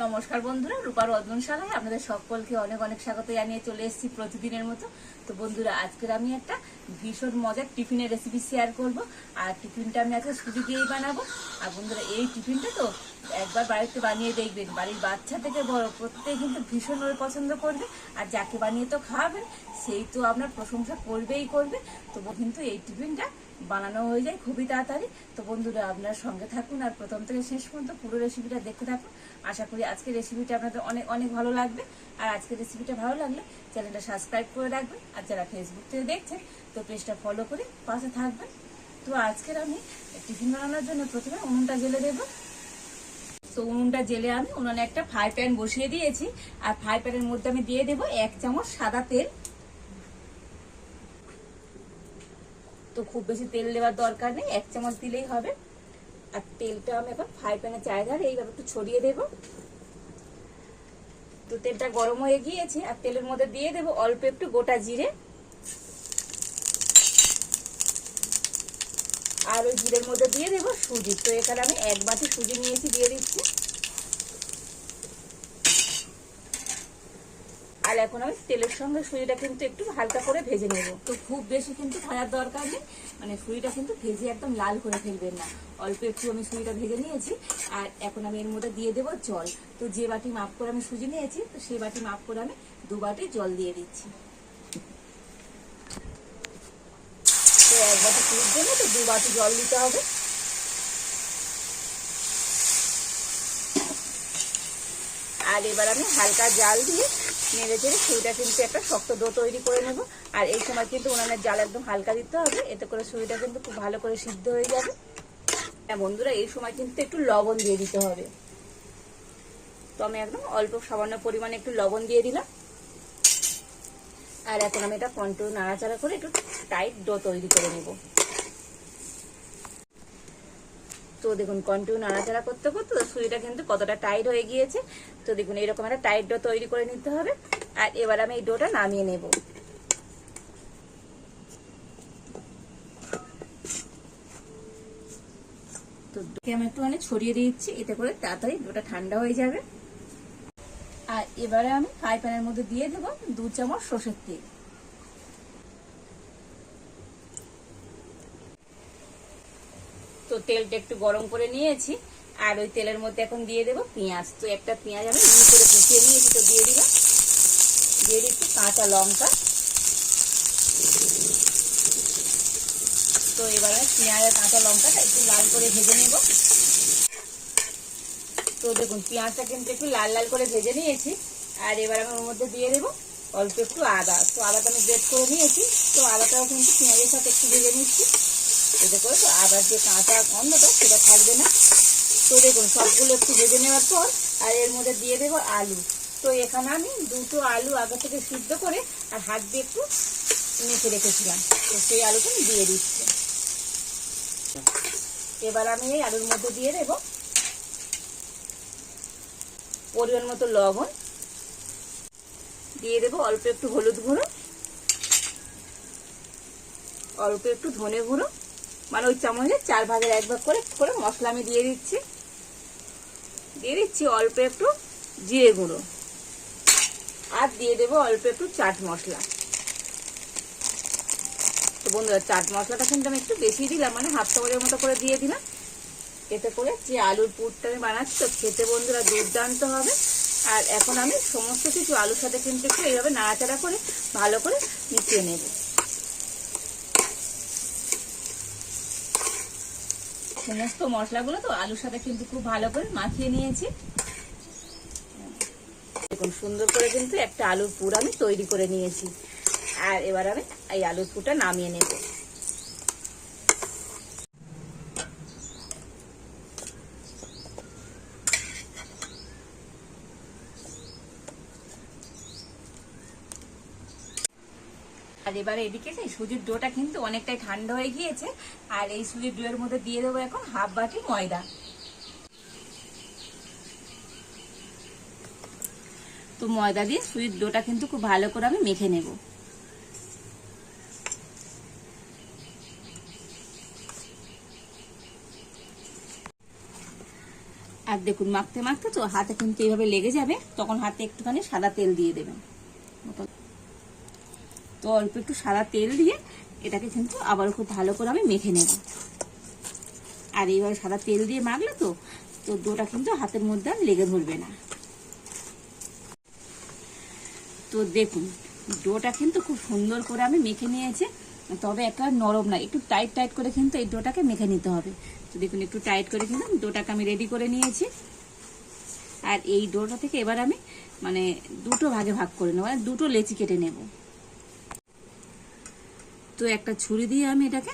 নমস্কার বন্ধুরা রূপার রন্ধনশালায় আপনাদের সকলকে অনেক অনেক স্বাগত জানিয়ে চলে এসেছি প্রতিদিনের মতো। তো বন্ধুরা, আজকের আমি একটা ভীষণ মজার টিফিনের রেসিপি শেয়ার করব। আর টিফিনটা আমি আজকে সুজি দিয়েই বানাবো। আর বন্ধুরা, এই টিফিনটা তো একবার বাড়িতে বানিয়ে দেখবেন। বাড়ির বাচ্চা থেকে বড় প্রত্যেকে কিন্তু ভীষণভাবে পছন্দ করবে। আর যাকে বানিয়ে তো খাওয়াবেন, সেই তো আপনার প্রশংসা করবেই করবে। তো কিন্তু এই টিফিনটা বানানো হয়ে যায় খুবই তাড়াতাড়ি। তো বন্ধুরা, আপনার সঙ্গে থাকুন। আর প্রথম থেকে শেষ পর্যন্ত পুরো রেসিপিটা দেখতে থাকুন। আশা করি আজকের রেসিপিটা আপনাদের অনেক অনেক ভালো লাগবে। আর আজকের রেসিপিটা ভালো লাগলে চ্যানেলটা সাবস্ক্রাইব করে রাখবেন। আর যারা ফেসবুক থেকে দেখছেন, তো পেজটা ফলো করে পাশে থাকবেন। তো আজকের আমি টিফিন বানানোর জন্য প্রথমে উনুনটা জেলে দেবো তো উনুনটা জেলে আমি উনুনে একটা ফ্রাই প্যান বসিয়ে দিয়েছি। আর ফ্রাই প্যানের মধ্যে আমি দিয়ে দেবো এক চামচ সাদা তেল। তো খুব বেশি তেল দেওয়ার দরকার নেই, এক চামচ দিলেই হবে। আর তেলটা আমি এখন ফ্রাই প্যানের চারিধারে এইভাবে একটু ছড়িয়ে দেব। তো তেলটা গরম হয়ে গিয়েছে, আর তেলের মধ্যে দিয়ে দেবো অল্প একটু গোটা জিরে। আর ওই জিরের মধ্যে দিয়ে দেবো সুজি। তো এখানে আমি এক বাটি সুজি নিয়েছি, দিয়ে দিচ্ছি। আর এখন আমি তেলের সঙ্গে সুজিটা কিন্তু একটু হালকা করে ভেজে নেব। তো খুব বেশি কিন্তু ভাজার দরকার নেই। মানে সুজিটা কিন্তু ভেজে একদম লাল করে ফেলবেন না। অল্প একটু আমি সুজিটা ভেজে নিয়েছি আর এখন আমি এর মধ্যে দিয়ে দেবো জল। তো যে বাটি মাপ করে আমি সুজি নিয়েছি তো সেই বাটি মাপ করে আমি দু বাটি জল দিয়ে দিচ্ছি। তো এক বাটি সুজির জন্য তো দু বাটি জল দিতে হবে। আর এবার আমি হালকা জাল দিয়ে নেড়ে চেড়ে সুইটা কিন্তু একটা শক্ত ডো তৈরি করে নেব। আর এই সময় কিন্তু উনানের জাল একদম হালকা দিতে হবে, এতে করে সুইটা কিন্তু খুব ভালো করে সিদ্ধ হয়ে যাবে। হ্যাঁ বন্ধুরা, এই সময় কিন্তু একটু লবণ দিয়ে দিতে হবে। তো আমি একদম অল্প সামান্য পরিমাণে একটু লবণ দিয়ে দিলাম। আর এখন আমি এটা কন্ট্রোল নাড়াচাড়া করে একটু টাইট ডো তৈরি করে নেব। তো দেখুন কন্টিনিউ নাড়াচাড়া করতে করতে সুইটা কিন্তু কতটা টাইট হয়ে গিয়েছে। তো দেখুন, এরকম একটা টাইট ডো তৈরি করে নিতে হবে। আর এবার আমি এই ডোটা নামিয়ে নেব। তো আমি একটুখানি ছড়িয়ে দিচ্ছি, এতে করে তাড়াতাড়ি ডোটা ঠান্ডা হয়ে যাবে। আর এবারে আমি ফ্রাই প্যানের মধ্যে দিয়ে দেবো দু চামচ সর্ষের তেল। তো তেলটা একটু গরম করে নিয়েছি, আর ওই তেলের মধ্যে এখন দিয়ে দেবো পেঁয়াজ। তো একটা পেঁয়াজ আমি মিহি করে কুচিয়ে নিয়েছি, তো দিয়ে দিলাম। দিয়ে দিচ্ছি কাঁচা লঙ্কা। তো এবারে পেঁয়াজ আর কাঁচা লঙ্কাটা একটু লাল করে ভেজে নেব। তো দেখুন, পেঁয়াজটা কিন্তু একটু লাল লাল করে ভেজে নিয়েছি, আর এবার আমি ওর মধ্যে দিয়ে দেবো অল্প একটু আদা। তো আদাটা আমি গ্রেট করে নিয়েছি, তো আদাটাও কিন্তু পেঁয়াজের সাথে একটু ভেজে নিচ্ছি। এতে করে তো আদার যে কাঁচা গন্ধটা সেটা থাকবে না। তো দেখুন, সবগুলো একটু ভেজে নেওয়ার পর, আর এর মধ্যে দিয়ে দেবো আলু। তো এখানে আমি দুটো আলু আগে থেকে সিদ্ধ করে আর হাত দিয়ে একটু মেখে রেখেছিলাম। তো সেই আলুটা আমি দিয়ে দিচ্ছি। এবার আমি এই আলুর মধ্যে দিয়ে দেব পরিমাণ মতো লবণ। দিয়ে দেবো অল্প একটু হলুদ গুঁড়ো, অল্প একটু ধনে গুঁড়ো মানে ওই চামচে চার ভাগের এক ভাগ করে করে মশলা আমি দিয়ে দিচ্ছি। দিয়ে দিচ্ছি অল্প একটু জিরে গুঁড়ো। আর দিয়ে দেবো অল্প একটু চাট মশলা। তো বন্ধুরা, চাট মশলাটা কিন্তু আমি একটু বেশি দিলাম মানে হাফ চামচের মতো করে দিয়ে দিলাম। এতে করে যে আলুর পুরটা আমি বানাচ্ছি, তো খেতে বন্ধুরা দুর্দান্ত হবে। আর এখন আমি সমস্ত কিছু আলুর সাথে কিন্তু একটু এইভাবে নাড়াচাড়া করে ভালো করে মিশিয়ে নেব। সমস্ত মশলাগুলো তো আলুর সাথে কিন্তু খুব ভালো করে মাখিয়ে নিয়েছি। দেখুন, সুন্দর করে কিন্তু একটা আলুর পুর আমি তৈরি করে নিয়েছি। আর এবার আমি এই আলুর পুরটা নামিয়ে নেব। আর এবারে এদিকে সেই সুজির ডোটা কিন্তু অনেকটাই ঠান্ডা হয়ে গিয়েছে। আর এই সুজির ডোয়ের মধ্যে দিয়ে দেবো এখন হাফ বাটি ময়দা। তো ময়দা দিয়ে সুজির ডোটা কিন্তু খুব ভালো করে আমি মেখে নেব। আর দেখুন, মাখতে মাখতে তো হাতে কিন্তু এইভাবে লেগে যাবে, তখন হাতে একটুখানি সাদা তেল দিয়ে দেবেন। তো অল্প একটু সাদা তেল দিয়ে এটাকে কিন্তু আবার খুব ভালো করে আমি মেখে নেব। আর এইভাবে সাদা তেল দিয়ে মাখলে তো তো ডোটা কিন্তু হাতের মধ্যে আর লেগে ধরবে না। তো দেখুন, ডোটা কিন্তু খুব সুন্দর করে আমি মেখে নিয়েছি, তবে একটা নরম না, একটু টাইট টাইট করে কিন্তু এই ডোটাকে মেখে নিতে হবে। তো দেখুন, একটু টাইট করে কিন্তু ডোটাকে আমি রেডি করে নিয়েছি। আর এই ডোটা থেকে এবার আমি মানে দুটো ভাগে ভাগ করে নেব মানে দুটো লেচি কেটে নেব। তো একটা ছুরি দিয়ে আমি এটাকে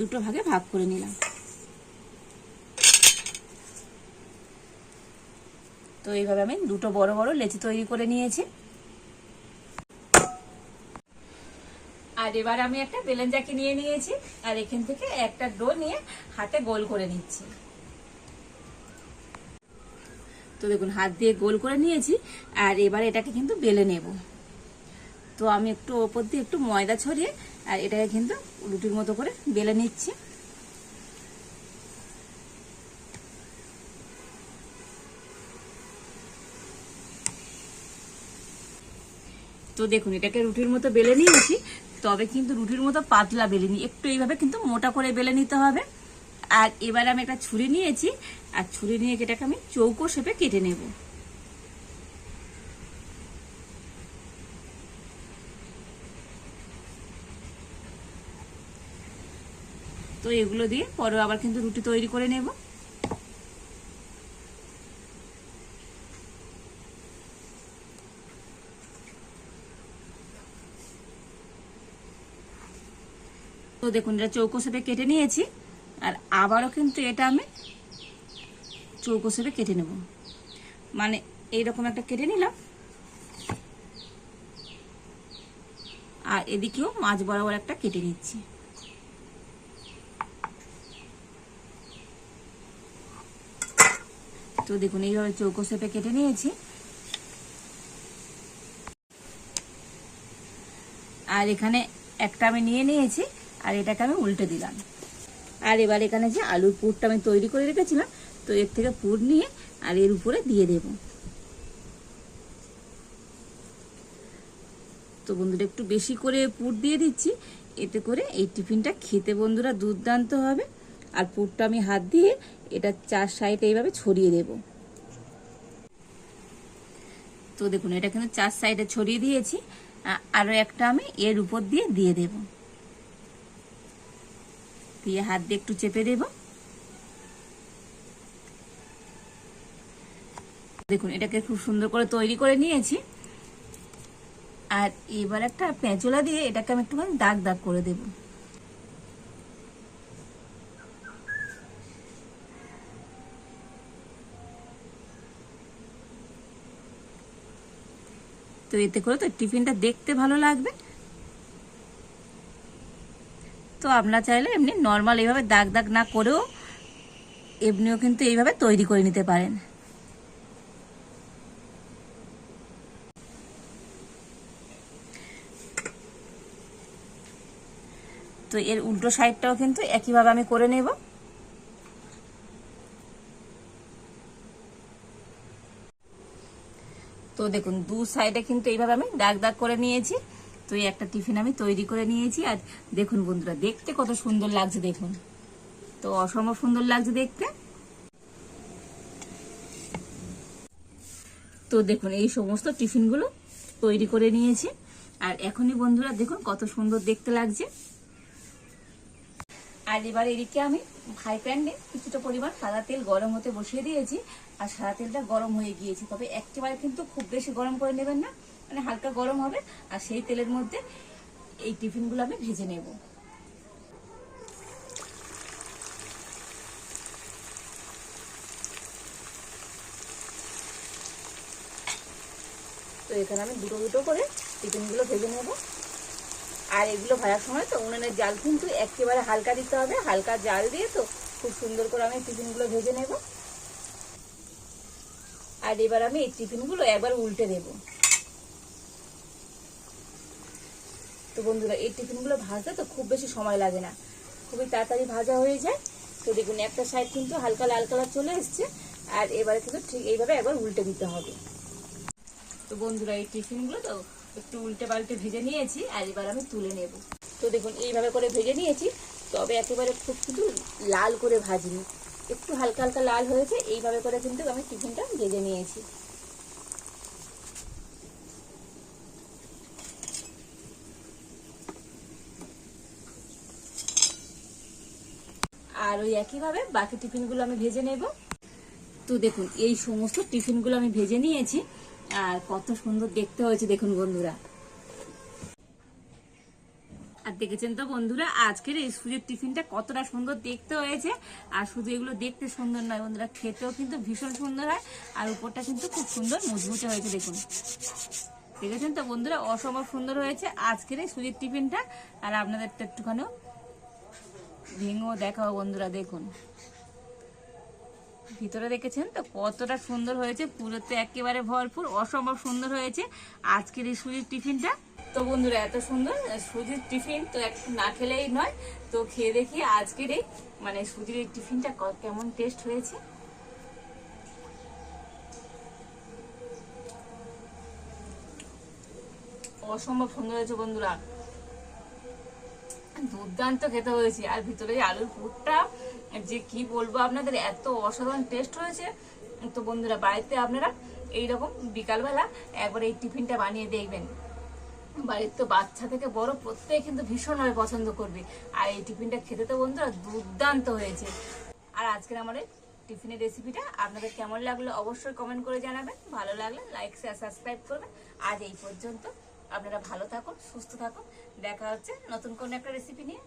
দুটো ভাগে ভাগ করে নিলাম। তো এইভাবে আমি দুটো বড় বড় লেচি তৈরি করে নিয়েছি। আর এবার আমি একটা বেলেঞ্জাকে নিয়ে নিয়েছি, আর এখান থেকে একটা ডো নিয়ে হাতে গোল করে নিচ্ছি। তো দেখুন, হাত দিয়ে গোল করে নিয়েছি, আর এবার এটাকে কিন্তু বেলে নেব। তো আমি একটু ওপর দিয়ে একটু ময়দা ছড়িয়ে আর এটাকে কিন্তু রুটির মতো করে বেলে নিচ্ছি। তো দেখুন, এটাকে রুটির মতো বেলে নিয়েছি, তবে কিন্তু রুটির মতো পাতলা বেলে নি একটু এইভাবে কিন্তু মোটা করে বেলে নিতে হবে। আর এবার আমি একটা ছুরি নিয়েছি, আর ছুরি নিয়ে এটাকে আমি চৌকো শেপে কেটে নেব। তো এগুলো দিয়ে পরে আবার কিন্তু রুটি তৈরি করে নেব। তো দেখুন, এটা চৌকো সেপে কেটে নিয়েছি, আর আবারও কিন্তু এটা আমি চৌকো সেপে কেটে নেব। মানে এইরকম একটা কেটে নিলাম। আর এদিকেও মাছ বরাবর একটা কেটে নিচ্ছি। তো দেখুন, এইভাবে চৌকো শেপে কেটে নিয়েছি। আর এখানে একটা আমি নিয়ে নিয়েছি, আর এটাকে আমি উল্টে দিলাম। আর এবার এখানে যে আলুর পুরটা আমি তৈরি করে রেখেছিলাম, তো এর থেকে পুর নিয়ে আর এর উপরে দিয়ে দেব। তো বন্ধুরা, একটু বেশি করে পুর দিয়ে দিচ্ছি, এতে করে এই টিফিনটা খেতে বন্ধুরা দুর্দান্ত হবে। আর পুরটা আমি হাত দিয়ে এটা চার সাইডে এইভাবে ছড়িয়ে দেব। তো দেখুন, এটা কিন্তু চার সাইডে ছড়িয়ে দিয়েছি। আরও একটা আমি এর উপর দিয়ে দিয়ে দেব। দিয়ে হাত দিয়ে একটু চেপে দেব। দেখুন, এটাকে খুব সুন্দর করে তৈরি করে নিয়েছি। আর এবার একটা পেঁচলা দিয়ে এটাকে আমি একটুখানি দাগ দাগ করে দেব। তো এতে করে তো টিফিনটা দেখতে ভালো লাগবে। তো আপনারা চাইলে এমনি নর্মাল এইভাবে দাগ দাগ না করেও এমনিও কিন্তু এইভাবে তৈরি করে নিতে পারেন। তো এর উল্টো সাইডটাও কিন্তু একইভাবে আমি করে নেব। দেখুন, দু সাইডে কিন্তু এইভাবে আমি দাগ দাগ করে নিয়েছি। তো এই একটা টিফিন আমি তৈরি করে নিয়েছি। আর দেখুন বন্ধুরা, দেখতে কত সুন্দর লাগছে, দেখুন। তো অসম্ভব সুন্দর লাগছে দেখতে। তো দেখুন, এই সমস্ত টিফিনগুলো তৈরি করে নিয়েছি। আর এখনই বন্ধুরা, দেখুন কত সুন্দর দেখতে লাগছে। আর এবার এদিকে আমি ফ্রাই প্যানে কিছুটা পরিমাণ সাদা তেল গরম হতে বসিয়ে দিয়েছি। আর সাদা তেলটা গরম হয়ে গিয়েছে। তবে একেবারে কিন্তু খুব বেশি গরম করে নেবেন না। মানে হালকা গরম হবে। আর সেই তেলের মধ্যে এই টিফিনগুলো আমি ভেজে নেব। তো এখানে আমি দুটো দুটো করে টিফিনগুলো ভেজে নেব। আর এগুলো ভাজার সময় তো উনুনের জাল কিন্তু একেবারে হালকা দিতে হবে, হালকা জাল দিয়ে তো খুব সুন্দর করে আমি টিফিনগুলো ভেজে নেব। আর এবার আমি এই টিফিনগুলো একবার উল্টে দেব। তো বন্ধুরা, এই টিফিনগুলো ভাজতে তো খুব বেশি সময় লাগে না। খুবই তাড়াতাড়ি ভাজা হয়ে যায়। তো দেখুন, একটা সাইড কিন্তু হালকা লাল কালার চলে এসছে। আর এবারে কিন্তু ঠিক এইভাবে একবার উল্টে দিতে হবে। তো বন্ধুরা, এই টিফিনগুলো তো একটু উল্টে পাল্টে ভেজে নিয়েছি আর এবার আমি তুলে নেব। তো দেখুন এইভাবে করে ভেজে নিয়েছি তবে একেবারে খুব কিন্তু লাল করে ভাজিনি। একটু হালকা হালকা লাল হয়েছে এইভাবে করে কিন্তু আমি টিফিনটা ভেজে নিয়েছি। আর ওই একইভাবে বাকি টিফিনগুলো আমি ভেজে নেব। তো দেখুন এই সমস্ত টিফিনগুলো আমি ভেজে নিয়েছি। আর কত সুন্দর দেখতে হয়েছে দেখুন বন্ধুরা। আর দেখেছেন তো বন্ধুরা, আজকের এই সুজির টিফিনটা কতটা সুন্দর দেখতে হয়েছে। আর শুধু এগুলো দেখতে সুন্দর নয় বন্ধুরা, খেতেও কিন্তু ভীষণ সুন্দর হয়, আর উপরটা কিন্তু খুব সুন্দর মুচমুচে হয়েছে দেখুন। দেখেছেন তো বন্ধুরা, অসম্ভব সুন্দর হয়েছে আজকের এই সুজির টিফিনটা। আর আপনাদের তো একটুখানিও ভেঙেও দেখাও বন্ধুরা, দেখুন। ভিতরে দেখেছেন তো? কতটা সুন্দর হয়েছে, পুরোতে একেবারে ভরপুর, অসম্ভব সুন্দর হয়েছে। আজকের এই সুজির টিফিনটা। তো বন্ধুরা, এত সুন্দর সুজির টিফিন তো একটু না খেলেই নয়। তো খেয়ে দেখি আজকের এই মানে সুজির এই টিফিনটা কেমন টেস্ট হয়েছে? অসম্ভব সুন্দর হয়েছে বন্ধুরা। দুর্দান্ত খেতে হয়েছে। আর ভিতরে আলুর পুরটা যে কি বলব, আপনাদের এত অসাধারণ টেস্ট হয়েছে তো বন্ধুরা, বাড়িতে আপনারা এইরকম বিকালবেলা একবার এই টিফিনটা বানিয়ে দেখবেন। বাড়ির তো বাচ্চা থেকে বড় প্রত্যেকে কিন্তু ভীষণভাবে পছন্দ করবে। আর এই টিফিনটা খেতে তো বন্ধুরা দুর্দান্ত হয়েছে। আর আজকের আমার টিফিনের রেসিপিটা আপনাদের কেমন লাগল অবশ্যই কমেন্ট করে জানাবেন। ভালো লাগলে লাইক শেয়ার সাবস্ক্রাইব করবেন। আজ এই পর্যন্ত আপনারা ভালো থাকুন, সুস্থ থাকুন। দেখা হচ্ছে নতুন কোনো একটা রেসিপি নিয়ে।